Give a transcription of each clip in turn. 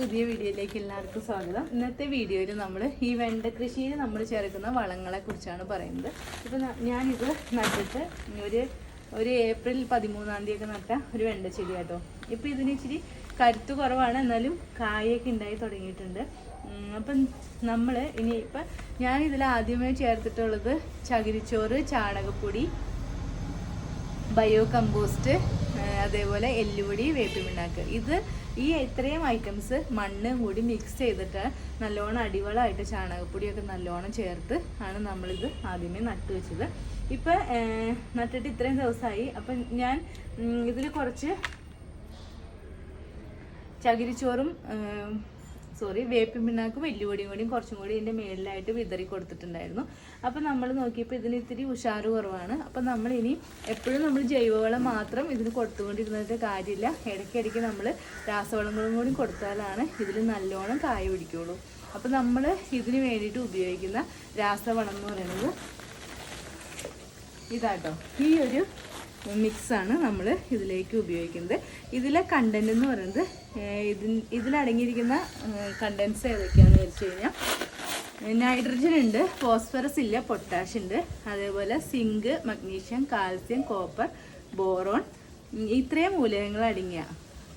പുതിയ വീഡിയോയിലേക്ക് എല്ലാവർക്കും സ്വാഗതം. ഇന്നത്തെ വീഡിയോയിൽ നമ്മൾ ഈ വെണ്ട കൃഷിയിൽ നമ്മൾ ചേർക്കുന്ന വളങ്ങളെ കുറിച്ചാണ് പറയുന്നത്. ഇപ്പം ഞാനിത് നട്ടിട്ട് ഒരു ഒരു ഏപ്രിൽ പതിമൂന്നാം തീയതി ഒക്കെ നട്ട ഒരു വെണ്ട ചെടി കേട്ടോ ഇപ്പം ഇതിന് ഇച്ചിരി കരുത്ത് കുറവാണ്. എന്നാലും കായൊക്കെ ഉണ്ടായി തുടങ്ങിയിട്ടുണ്ട്. അപ്പം നമ്മൾ ഇനി ഇപ്പം ഞാൻ ഇതിൽ ആദ്യമേ ചേർത്തിട്ടുള്ളത് ചകിരിച്ചോറ് ചാണകപ്പൊടി ബയോ കമ്പോസ്റ്റ് അതേപോലെ എല്ലുപൊടി വേപ്പിമിണ്ണാക്ക് ഇത് ഈ ഇത്രയും ഐറ്റംസ് മണ്ണ് കൂടി മിക്സ് ചെയ്തിട്ട് നല്ലോണം അടിവളമായിട്ട് ചാണകപ്പൊടിയൊക്കെ നല്ലോണം ചേർത്ത് ആണ് നമ്മളിത് ആദ്യമേ നട്ടു വെച്ചത്. ഇപ്പം നട്ടിട്ട് ഇത്രയും ദിവസമായി അപ്പം ഞാൻ ഇതിൽ കുറച്ച് ചകിരിച്ചോറും സോറി വേപ്പിൻ പിണ്ണാക്കും വെല്ലുപൊടിയും കൂടിയും കുറച്ചും കൂടി ഇതിന്റെ മേളിലായിട്ട് വിതറി കൊടുത്തിട്ടുണ്ടായിരുന്നു. അപ്പം നമ്മൾ നോക്കിയപ്പോൾ ഇതിന് ഇത്തിരി ഉഷാറ് കുറവാണ്. അപ്പം നമ്മൾ ഇനി എപ്പോഴും നമ്മൾ ജൈവവളം മാത്രം ഇതിന് കൊടുത്തുകൊണ്ടിരുന്നിട്ട് കാര്യമില്ല. ഇടയ്ക്കിടയ്ക്ക് നമ്മൾ രാസവളങ്ങളും കൂടി കൊടുത്താലാണ് ഇതിൽ നല്ലോണം കായ പിടിക്കുള്ളൂ. അപ്പം നമ്മൾ ഇതിന് വേണ്ടിയിട്ട് ഉപയോഗിക്കുന്ന രാസവളം എന്ന് പറയുന്നത് ഇതാട്ടോ. ഈ ഒരു മിക്സാണ് നമ്മൾ ഇതിലേക്ക് ഉപയോഗിക്കുന്നത്. ഇതിലെ കണ്ടന്റ് എന്ന് പറയുന്നത് ഇതിൽ ഇതിലടങ്ങിയിരിക്കുന്ന കണ്ടൻസ് ഏതൊക്കെയാണെന്ന് വെച്ച് കഴിഞ്ഞാൽ നൈട്രജൻ ഉണ്ട് ഫോസ്ഫറസ് ഇല്ല പൊട്ടാഷ് ഉണ്ട് അതേപോലെ zinc magnesium calcium copper boron ഇത്രയും മൂലകങ്ങൾ അടങ്ങിയ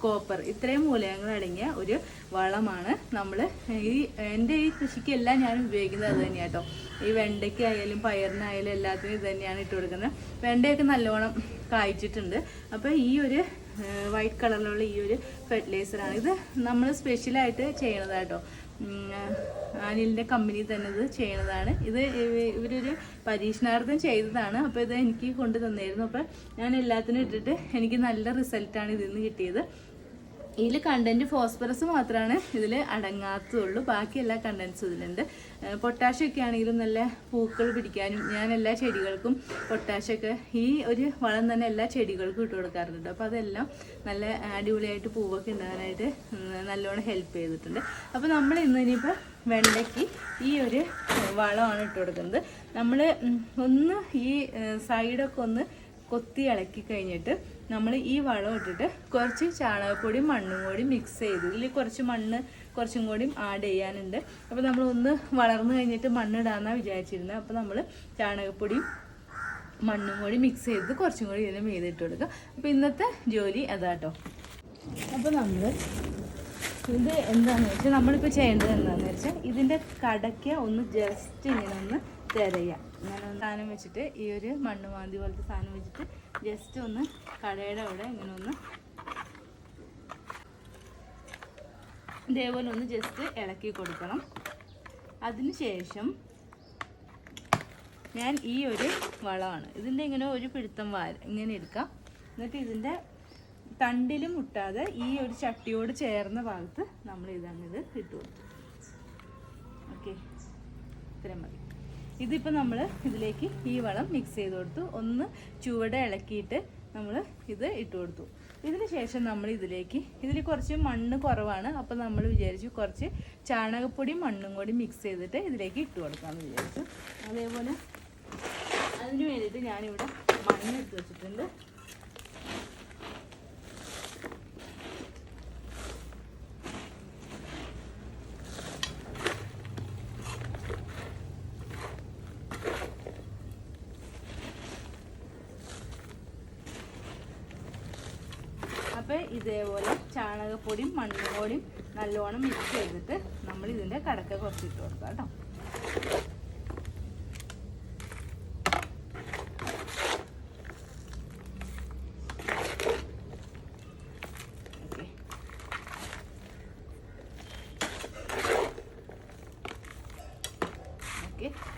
കോപ്പർ. ഇത്രയും മൂലകങ്ങൾ അടങ്ങിയ ഒരു വളമാണ് നമ്മൾ ഈ എന്റെ ഈ കൃഷിക്കെല്ലാം ഞാൻ ഉപയോഗിക്കുന്നത് അത് തന്നെയാണ് കേട്ടോ ഈ വെണ്ടയ്ക്കായാലും പയറിനായാലും എല്ലാത്തിനും ഇത് തന്നെയാണ് ഇട്ട് കൊടുക്കുന്നത്. വെണ്ടയൊക്കെ നല്ലോണം കായ്ച്ചിട്ടുണ്ട്. അപ്പോൾ ഈ ഒരു വൈറ്റ് കളറിലുള്ള ഈ ഒരു ഫെർട്ടിലൈസറാണ്. ഇത് നമ്മൾ സ്പെഷ്യലായിട്ട് ചെയ്യണതാട്ടോ അനിലിന്റെ കമ്പനി തന്നെ ഇത് ചെയ്യണതാണ്. ഇത് ഇവരൊരു പരീക്ഷണാർത്ഥം ചെയ്തതാണ്. അപ്പോൾ ഇത് എനിക്ക് കൊണ്ടു തന്നായിരുന്നു അപ്പോൾ ഞാൻ എല്ലാത്തിനും ഇട്ടിട്ട് എനിക്ക് നല്ല റിസൾട്ടാണ് ഇതിൽ നിന്ന് കിട്ടിയത്. ഇതിൽ കണ്ടന്റ് ഫോസ്ഫറസ് മാത്രമാണ് ഇതിൽ അടങ്ങാത്തതുള്ളൂ ബാക്കി എല്ലാ കണ്ടൻസും ഇതിലുണ്ട്. പൊട്ടാഷ്യമൊക്കെ ആണെങ്കിലും നല്ല പൂക്കൾ പിടിക്കാനും ഞാൻ എല്ലാ ചെടികൾക്കും പൊട്ടാഷ്യമൊക്കെ ഈ ഒരു വളം തന്നെ എല്ലാ ചെടികൾക്കും ഇട്ട് കൊടുക്കാറുണ്ട്. അപ്പോൾ അതെല്ലാം നല്ല അടിപൊളിയായിട്ട് പൂവൊക്കെ ഉണ്ടാകാനായിട്ട് നല്ലോണം ഹെൽപ്പ് ചെയ്തിട്ടുണ്ട്. അപ്പോൾ നമ്മൾ ഇന്ന് ഇനിയിപ്പോൾ വെണ്ടയ്ക്ക് ഈ ഒരു വളമാണ് ഇട്ട് കൊടുക്കുന്നത്. നമ്മൾ ഒന്ന് ഈ സൈഡൊക്കെ ഒന്ന് കൊത്തി ഇളക്കി കഴിഞ്ഞിട്ട് നമ്മൾ ഈ വളം ഇട്ടിട്ട് കുറച്ച് ചാണകപ്പൊടിയും മണ്ണും കൂടി മിക്സ് ചെയ്ത് ഇതിൽ കുറച്ച് മണ്ണ് കുറച്ചും കൂടി ആഡ് ചെയ്യാനുണ്ട്. അപ്പോൾ നമ്മൾ ഒന്ന് വളർന്നു കഴിഞ്ഞിട്ട് മണ്ണിടാമെന്നാണ് വിചാരിച്ചിരുന്നത് അപ്പോൾ നമ്മൾ ചാണകപ്പൊടിയും മണ്ണും കൂടി മിക്സ് ചെയ്ത് കുറച്ചും കൂടി ഇതിന് മെയ്തിട്ട് കൊടുക്കുക അപ്പോൾ ഇന്നത്തെ ജോലി അതാട്ടോ. അപ്പോൾ നമ്മൾ ഇത് എന്താണെന്ന് വെച്ചാൽ നമ്മളിപ്പോൾ ചെയ്യേണ്ടത് എന്താണെന്ന് വെച്ചാൽ ഇതിന്റെ കടയ്ക്ക ഒന്ന് ജസ്റ്റ് ഇങ്ങനെ ഒന്ന് തിരയുക ഇങ്ങനെ ഒന്ന് സാധനം വെച്ചിട്ട് ഈ ഒരു മണ്ണ് മാന്തി പോലത്തെ സാധനം വെച്ചിട്ട് ജസ്റ്റ് ഒന്ന് കടയുടെ അവിടെ ഇങ്ങനെ ഒന്ന് ഇതേപോലെ ഒന്ന് ജസ്റ്റ് ഇളക്കി കൊടുക്കണം. അതിനുശേഷം ഞാൻ ഈ ഒരു വളമാണ്. ഇതിന്റെ ഇങ്ങനെ ഒരു പിടുത്തം വാര ഇങ്ങനെ എടുക്കാം. എന്നിട്ട് ഇതിന്റെ തണ്ടിലും മുട്ടാതെ ഈ ഒരു ചട്ടിയോട് ചേർന്ന ഭാഗത്ത് നമ്മൾ ഇതാണ് ഇത് ഇട്ട് കൊടുത്തു. ഓക്കെ ഇത്രയും മതി. ഇതിപ്പോൾ നമ്മൾ ഇതിലേക്ക് ഈ വളം മിക്സ് ചെയ്ത് കൊടുത്തു. ഒന്ന് ചുവടെ ഇളക്കിയിട്ട് നമ്മൾ ഇത് ഇട്ട് കൊടുത്തു. ഇതിന് ശേഷം നമ്മൾ ഇതിലേക്ക് ഇതിൽ കുറച്ച് മണ്ണ് കുറവാണ് അപ്പോൾ നമ്മൾ വിചാരിച്ചു കുറച്ച് ചാണകപ്പൊടിയും മണ്ണും കൂടി മിക്സ് ചെയ്തിട്ട് ഇതിലേക്ക് ഇട്ട് കൊടുക്കാമെന്ന് വിചാരിച്ചു. അതേപോലെ അതിന് വേണ്ടിയിട്ട് ഞാനിവിടെ മണ്ണ് എടുത്ത് വെച്ചിട്ടുണ്ട്. അപ്പോൾ ഇതേപോലെ ചാണകപ്പൊടിയും മണ്ണും കൂടിയും നല്ലോണം മിക്സ് ചെയ്തിട്ട് നമ്മൾ ഇതിന്റെ കടക്ക കുറച്ചിട്ട് കൊടുക്കാം കേട്ടോ.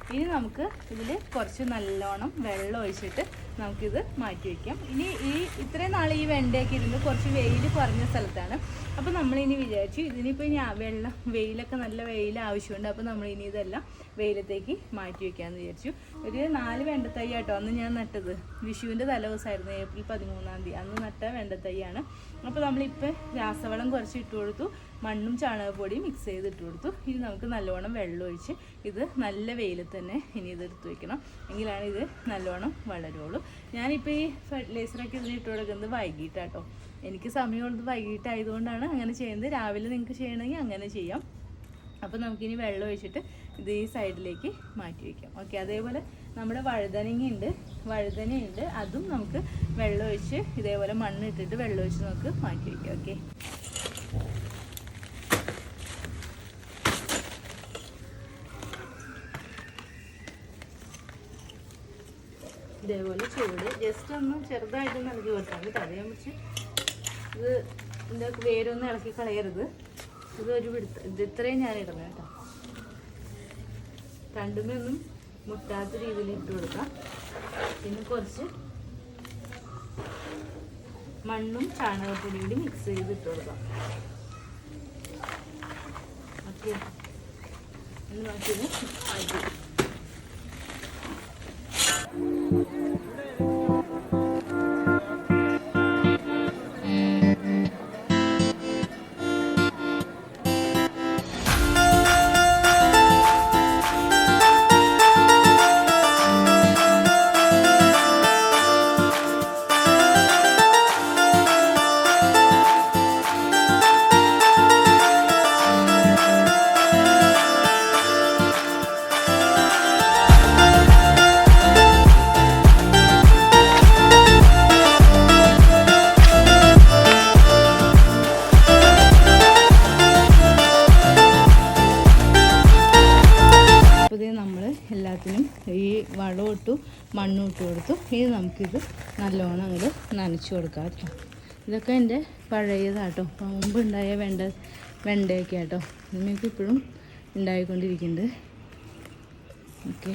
ഇനി നമുക്ക് ഇതിൽ കുറച്ച് നല്ലോണം വെള്ളം ഒഴിച്ചിട്ട് നമുക്കിത് മാറ്റി വയ്ക്കാം ഇനി ഈ ഇത്രയും നാൾ ഈ വെണ്ടയൊക്കെ ഇരുന്ന് കുറച്ച് വെയിൽ കുറഞ്ഞ സ്ഥലത്താണ്. അപ്പോൾ നമ്മളിനി വിചാരിച്ചു ഇതിനിപ്പോൾ ഇനി വെള്ളം വെയിലൊക്കെ നല്ല വെയിൽ ആവശ്യമുണ്ട് അപ്പോൾ നമ്മൾ ഇനി ഇതെല്ലാം വെയിലത്തേക്ക് മാറ്റി വയ്ക്കാമെന്ന് വിചാരിച്ചു. ഒരു നാല് വെണ്ടത്തൈ കേട്ടോ അന്ന് ഞാൻ നട്ടത്. വിഷുവിന്റെ തലേദിവസമായിരുന്നു ഏപ്രിൽ പതിമൂന്നാം തീയതി. അന്ന് നട്ട വെണ്ടത്തൈയാണ്. അപ്പോൾ നമ്മളിപ്പോൾ രാസവളം കുറച്ച് ഇട്ട് കൊടുത്തു മണ്ണും ചാണകപ്പൊടിയും മിക്സ് ചെയ്ത് ഇട്ട് കൊടുത്തു. ഇനി നമുക്ക് നല്ലോണം വെള്ളമൊഴിച്ച് ഇത് നല്ല വെയിലത്ത് തന്നെ ഇനി ഇത് എടുത്ത് വെക്കണം. എങ്കിലാണ് ഇത് നല്ലോണം വളരുള്ളൂ. ഞാനിപ്പോൾ ഈ ഫെർട്ടിലൈസറൊക്കെ ഇതിന് ഇട്ട് കൊടുക്കുന്നത് വൈകിട്ടാട്ടോ. എനിക്ക് സമയമുള്ളത് വൈകിട്ടായതുകൊണ്ടാണ് അങ്ങനെ ചെയ്യുന്നത്. രാവിലെ നിങ്ങൾക്ക് ചെയ്യണമെങ്കിൽ അങ്ങനെ ചെയ്യാം. അപ്പോൾ നമുക്കിനി വെള്ളം ഒഴിച്ചിട്ട് ഇത് ഈ സൈഡിലേക്ക് മാറ്റി വയ്ക്കാം ഓക്കെ അതേപോലെ നമ്മുടെ വഴുതനങ്ങയുണ്ട്. വഴുതനയുണ്ട്. അതും നമുക്ക് വെള്ളം ഒഴിച്ച് ഇതേപോലെ മണ്ണിട്ടിട്ട് വെള്ളം ഒഴിച്ച് നമുക്ക് മാറ്റി വയ്ക്കാം ഓക്കെ ഇതേപോലെ ചൂട്. ജസ്റ്റ് ഒന്ന് ചെറുതായിട്ട് നൽകി കൊടുത്താൽ മതി അറിയാൻ വെച്ച് ഇത് ഇതിന്റെ വേരൊന്നും ഇളക്കി കളയരുത്. ഇത് ഒരു പിടുത്ത ഇത് ഇത്രയും ഞാൻ ഇടണം കേട്ടോ. രണ്ടുമേ ഒന്നും മുട്ടാത്ത രീതിയിൽ ഇട്ട് കൊടുക്കാം. പിന്നെ കുറച്ച് മണ്ണും ചാണകപ്പൊടിയും കൂടി മിക്സ് ചെയ്ത് ഇട്ട് കൊടുക്കാം. ഓക്കെ. എന്ന് നമുക്കിത് മാറ്റി അപ്പോൾ എല്ലാത്തിനും ഈ വളം ഇട്ടു മണ്ണും ഇട്ട് കൊടുത്തു. ഇനി നമുക്കിത് നല്ലോണം അങ്ങോട്ട് നനച്ചു കൊടുക്കാം കേട്ടോ. ഇതൊക്കെ എന്റെ പഴയതാട്ടോ. മുമ്പ് ഉണ്ടായ വെണ്ട വെണ്ടയൊക്കെ ആട്ടോ നിങ്ങൾക്ക് ഇപ്പോഴും ഉണ്ടായിക്കൊണ്ടിരിക്കുന്നുണ്ട്. ഓക്കെ.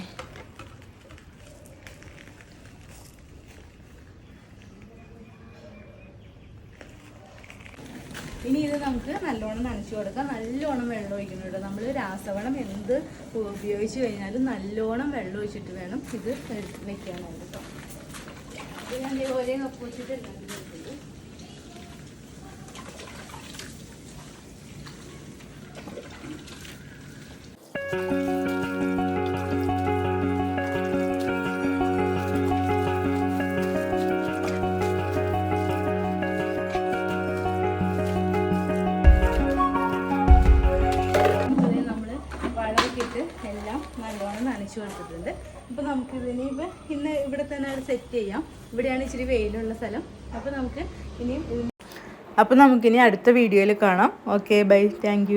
ഇനി ഇത് നമുക്ക് നല്ലോണം നനച്ചു കൊടുക്കാം. നല്ലോണം വെള്ളം ഒഴിക്കണം കേട്ടോ. നമ്മൾ രാസവളം എന്ത് ഉപയോഗിച്ച് കഴിഞ്ഞാലും നല്ലോണം വെള്ളം ഒഴിച്ചിട്ട് വേണം ഇത് വെക്കാനായിട്ട് കേട്ടോ. ഞാൻ ഇതുപോലെ കപ്പ് വെച്ചിട്ട് ഉണ്ടാക്കിയിട്ടുണ്ട് നമ്മൾ ഇട്ട് എല്ലാം നല്ലോണം നനച്ചു കൊടുത്തിട്ടുണ്ട്. അപ്പോൾ നമുക്ക് ഇതിനിപ്പോൾ ഇന്ന് ഇവിടെ തന്നെ അത് സെറ്റ് ചെയ്യാം. ഇവിടെയാണ് ഇച്ചിരി വെയിലുള്ള സ്ഥലം. അപ്പോൾ നമുക്ക് ഇനിയും അപ്പോൾ നമുക്കിനി അടുത്ത വീഡിയോയിൽ കാണാം. Okay bye thank